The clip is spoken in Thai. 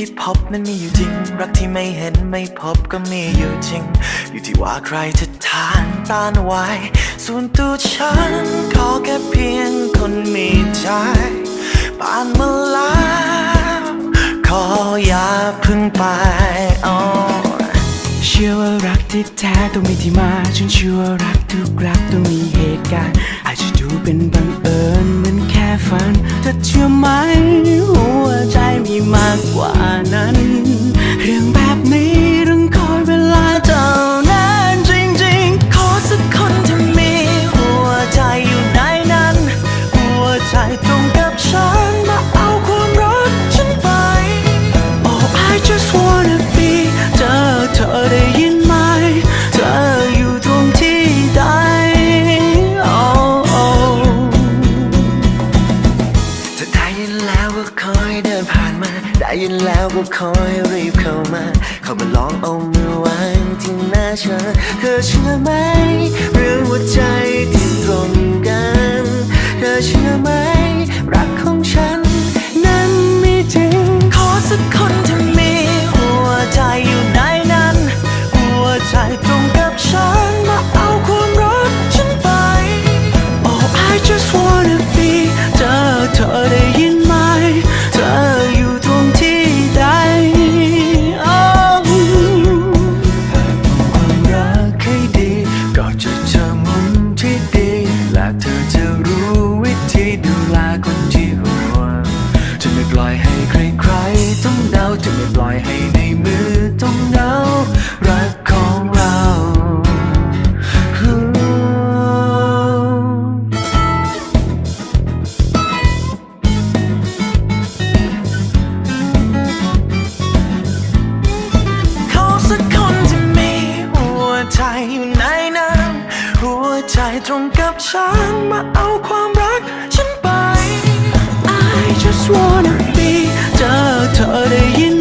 ที่พบนั้นมีอยู่จริง รักที่ไม่เห็นไม่พบก็มีอยู่จริง อยู่ที่ว่าใครจะทานต้านไหวส่วนตัวฉันขอแค่เพียงคนมีใจผ่านมาแล้วขออย่าพึ่งไปอ๋อเชื่อว่ารักที่แท้ต้องมีที่มาฉันเชื่อว่ารักทุกรักต้องมีเหตุการณ์อาจจะดูเป็นบังเอิญเหมือน just wanna be เจอเธอได้ยินไหม เธออยู่ตรงที่ใด Oh oh ถ้าได้ยินแล้วก็คอยเดินผ่านมา ได้ยินแล้วก็คอยรีบเข้ามา เข้ามาลองเอามือวางที่หน้าฉันเธอเชื่อไหม ดูแลคนที่ห่วงจะไม่ปล่อยให้ใครๆต้องเดาจะไม่ปล่อยให้ในมือต้องเดารักของเราขอสักคนที่มีหัวใจอยู่ในนั้นหัวใจตรงกับฉันมาเอาความรักฉัน wanna be เจอเธอได้ยิน